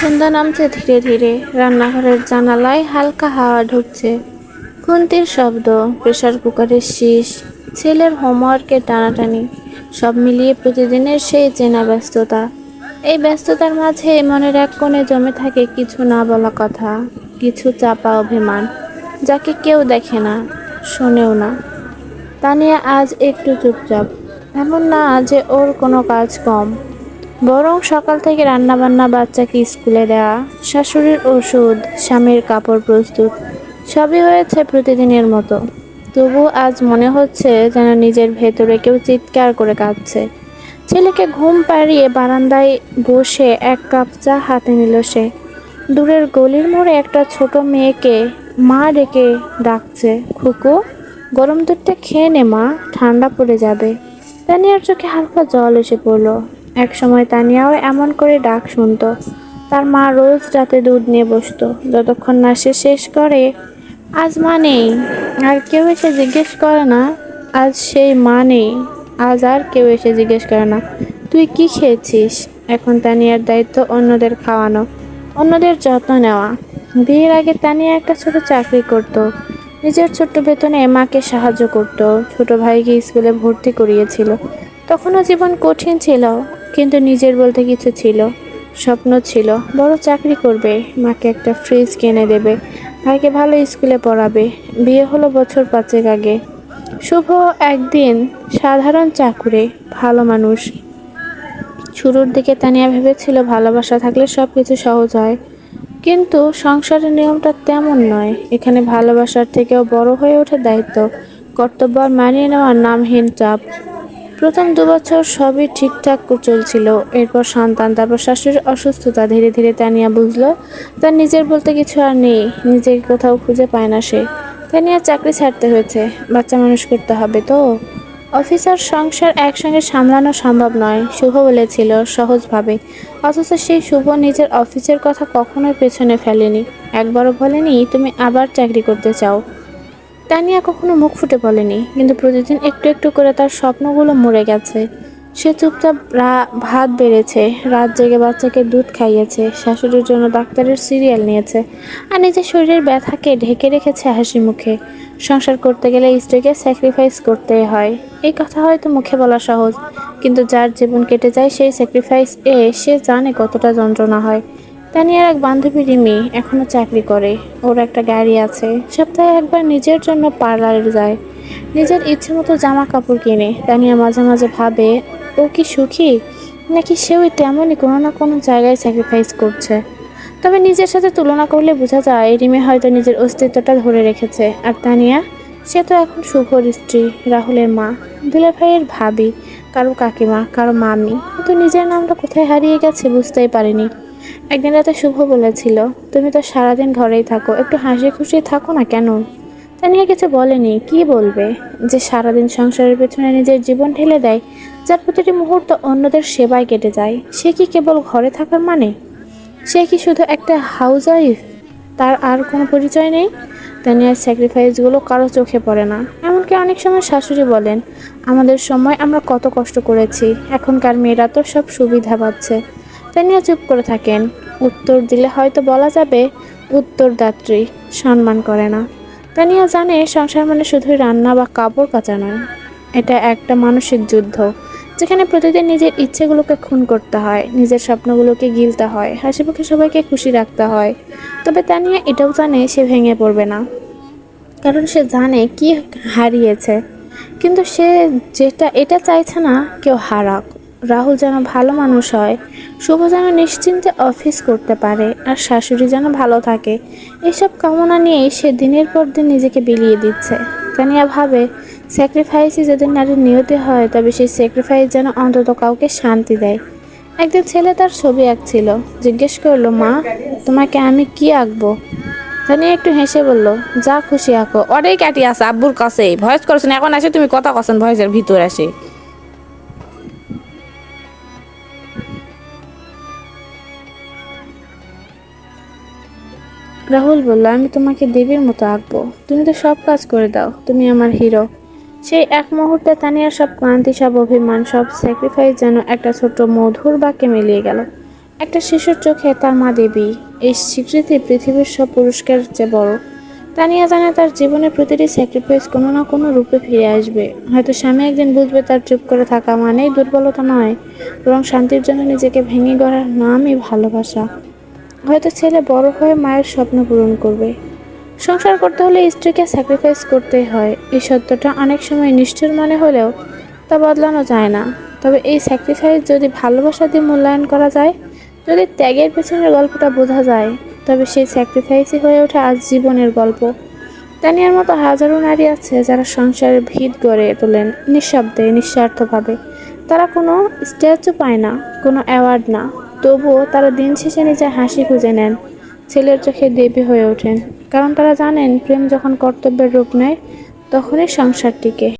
সন্ধ্যা নামছে ধীরে ধীরে। রান্নাঘরের জানালায় হালকা হাওয়া ঢুকছে। খুন্তির শব্দ প্রেশার কুকারের শীষ, ছেলের হোমওয়ার্কের টানাটানি, সব মিলিয়ে প্রতিদিনের সেই চেনা ব্যস্ততা। এই ব্যস্ততার মাঝে মনের এক কোণে জমে থাকে কিছু না বলা কথা, কিছু চাপা অভিমান, যাকে কেউ দেখে না, শোনেও না। তানিয়া আজ একটু চুপচাপ। এমন না যে ওর কোনো কাজ কম। বরং সকাল থেকে রান্নাবান্না বাচ্চাকে স্কুলে দেওয়া, শাশুড়ির ওষুধ, স্বামীর কাপড় প্রস্তুত, সবই হয়েছে প্রতিদিনের মতো। তবু আজ মনে হচ্ছে যেন নিজের ভেতরে কেউ চিৎকার করে কাঁদছে। ছেলেকে ঘুম পাড়িয়ে বারান্দায় বসে এক কাপ চা হাতে নিল সে। দূরের গলির মোড়ে একটা ছোট মেয়েকে মা ডেকে ডাকছে, খুকু, গরম দুধটা খেয়ে নে মা, ঠান্ডা পড়ে যাবে। তানিয়ার চোখে হালকা জল এসে পড়ল। এক সময় তানিয়াও এমন করে ডাক শুনতো। তার মা রোজ রাতে দুধ নিয়ে বসতো। যতক্ষণ না সে শেষ করে, আজ মা নেই। আর কেউ এসে জিজ্ঞেস করে না, আজ সেই মা নেই। আজ আর কেউ এসে জিজ্ঞেস করে না, তুই কি খেয়েছিস? এখন তানিয়ার দায়িত্ব অন্যদের খাওয়ানো, অন্যদের যত্ন নেওয়া। বিয়ের আগে তানিয়া একটা ছোট চাকরি করত। নিজের ছোট্ট বেতনে মাকে সাহায্য করত। ছোট ভাইকে স্কুলে ভর্তি করিয়েছিল। তখনও জীবন কঠিন ছিল। কিন্তু নিজের বলতে কিছু ছিল। স্বপ্ন ছিল, বড় চাকরি করবে, মাকে একটা ফ্রিজ কিনে দেবে, ভাইকে ভালো স্কুলে পড়াবে, বিয়ে হলো বছর পাঁচেক আগে। শুভ একদিন সাধারণ চাকুরে, ভালো মানুষ। শুরুর দিকে তানিয়া ভেবেছিল ভালোবাসা থাকলে সব কিছু সহজ হয়, কিন্তু সংসারের নিয়মটা তেমন নয়। এখানে ভালোবাসার থেকেও বড় হয়ে ওঠে দায়িত্ব, কর্তব্য আর মানিয়ে নেওয়ার নামহীন চাপ। প্রথম দু বছর সবই ঠিকঠাক চলছিল। এরপর সন্তান, তারপর শাশুড়ির অসুস্থতা, ধীরে ধীরে তানিয়া বুঝলো, তার নিজের বলতে কিছু আর নেই, নিজেকে কোথাও খুঁজে পায় না সে। তানিয়া চাকরি ছাড়তে হয়েছে, বাচ্চা মানুষ করতে হবে তো। অফিসার সংসার একসঙ্গে সামলানো সম্ভব নয়, শুভ বলেছিল সহজভাবে। অথচ সেই শুভ নিজের অফিসের কথা কখনোই পেছনে ফেলেনি। একবারও বলেনি, তুমি আবার চাকরি করতে চাও। তানিয়া কখনো মুখ ফুটে বলেনি, কিন্তু প্রতিদিন একটু একটু করে তার স্বপ্নগুলো মরে গেছে। সে চুপচাপ ভাত বেড়েছে, রাত জেগে বাচ্চাকে দুধ খাইয়েছে, শাশুড়ির জন্য ডাক্তারের সিরিয়াল নিয়েছে, আর নিজের শরীরের ব্যথাকে ঢেকে রেখেছে হাসি মুখে। সংসার করতে গেলে স্ত্রীকে স্যাক্রিফাইস করতে হয়। এই কথা হয়তো মুখে বলা সহজ, কিন্তু যার জীবন কেটে যায় সেই স্যাক্রিফাইস এ সে জানে কতটা যন্ত্রণা হয়। তানিয়ার এক বান্ধবী রিমি এখনও চাকরি করে। ওর একটা গাড়ি আছে। সপ্তাহে একবার নিজের জন্য পার্লারে যায়। নিজের ইচ্ছে মতো জামা কাপড় কিনে। তানিয়া মাঝে মাঝে ভাবে, ও কি সুখী? নাকি সেও তেমনই কোনো না কোনো জায়গায় স্যাক্রিফাইস করছে? তবে নিজের সাথে তুলনা করলে বোঝা যায়, রিমি হয়তো নিজের অস্তিত্বটা ধরে রেখেছে। আর তানিয়া? সে তো এখন শুভর স্ত্রী, রাহুলের মা। দুলা ভাইয়ের ভাবি, কারও কাকিমা, কারও মামি। কিন্তু নিজের নামটা কোথায় হারিয়ে গেছে বুঝতেই পারিনি। একদিন রাতে শুভ বলেছিল, তুমি তো সারাদিন ঘরেই থাকো, একটু হাসি খুশি থাকো না কেন? তানিয়া কিছু বলেনি, কি বলবে? যে সারাদিন সংসারের পেছনে নিজের জীবন ঢেলে দেয়, যার প্রতিটি মুহূর্ত অন্যদের সেবায় কেটে যায়, সে কি কেবল ঘরে থাকার মানে? সে কি শুধু একটা হাউস ওয়াইফ তার আর কোনো পরিচয় নেই? তানিয়ার স্যাক্রিফাইসগুলো কারও চোখে পড়ে না। এমনকি অনেক সময় শাশুড়ি বলেন, আমাদের সময় আমরা কত কষ্ট করেছি, এখনকার মেয়েরা তো সব সুবিধা পাচ্ছে। তানিয়া চুপ করে থাকেন। উত্তর দিলে হয়তো বলা যাবে উত্তরদাত্রী সম্মান করে না। তানিয়া জানে সংসার মানে শুধুই রান্না বা কাপড় কাচা নয় এটা একটা মানসিক যুদ্ধ, যেখানে প্রতিদিন নিজের ইচ্ছেগুলোকে খুন করতে হয়, নিজের স্বপ্নগুলোকে গিলতে হয় হাসি মুখে সবাইকে খুশি রাখতে হয়। তবে তানিয়া এটাও জানে সে ভেঙে পড়বে না। কারণ সে জানে কি হারিয়েছে। কিন্তু সে যেটা, এটা চাইছে না, কেউ হারাক। রাহুল যেন ভালো মানুষ হয়, শুভ যেন নিশ্চিন্তে অফিস করতে পারে আর শাশুড়ি যেন ভালো থাকে। এসব কামনা নিয়েই সে দিনের পর দিন নিজেকে বিলিয়ে দিচ্ছে। তানিয়া ভাবে স্যাক্রিফাইসই যদি নারীর নিয়তি হয়, তবে সেই স্যাক্রিফাইস যেন অন্তত কাউকে শান্তি দেয়। একদিন ছেলে তার ছবি আঁকছিল। জিজ্ঞেস করল, মা, তোমাকে আমি কি আঁকবো? তানিয়া একটু হেসে বলল, যা খুশি আঁকো। অনেক কাটি আছে, আব্বুর কাছে ভয়েস করছেন, এখন আসে তুমি কথা কছেন, ভয়েসের ভিতর আসে রাহুল বলল, আমি তোমাকে দেবীর মতো আঁকবো। তুমি তো সব কাজ করে দাও, তুমি আমার হিরো। সেই এক মুহূর্তে তানিয়ার সব ক্লান্তি, সব অভিমান, সব স্যাক্রিফাইস যেন একটা ছোট্ট মধুর বাক্যে মিলিয়ে গেল। একটা শিশুর চোখে তার মা দেবী, এই স্বীকৃতি পৃথিবীর সব পুরস্কার চেয়ে বড়। তানিয়া জানে তার জীবনের প্রতিটি স্যাক্রিফাইস কোনো না কোনো রূপে ফিরে আসবে। হয়তো স্বামী একদিন বুঝবে তার চুপ করে থাকা মানেই দুর্বলতা নয়, বরং শান্তির জন্য নিজেকে ভেঙে গড়ার নামই ভালোবাসা। হয়তো ছেলে বড় হয়ে মায়ের স্বপ্ন পূরণ করবে। সংসার করতে হলে স্ত্রীকে স্যাক্রিফাইস করতেই হয়। এই সত্যটা অনেক সময় নিষ্ঠুর মনে হলেও তা বদলানো যায় না। তবে এই স্যাক্রিফাইস যদি ভালোবাসা দিয়ে মূল্যায়ন করা যায়, যদি ত্যাগের পেছনের গল্পটা বোঝা যায়, তবে সেই স্যাক্রিফাইসই হয়ে ওঠে আজ জীবনের গল্প। তানিয়ার মতো হাজারো নারী আছে যারা সংসারের ভিত গড়ে তোলেন নিঃশব্দে, নিঃস্বার্থভাবে। তারা কোনো স্ট্যাচু পায় না, কোনো অ্যাওয়ার্ড না। তবুও তারা দিন শেষে নিজে হাসি খুঁজে নেন। ছেলের চোখে দেবী হয়ে ওঠেন। কারণ তারা জানেন, প্রেম যখন কর্তব্যের রূপ নেয়, তখনই সংসার টিকে।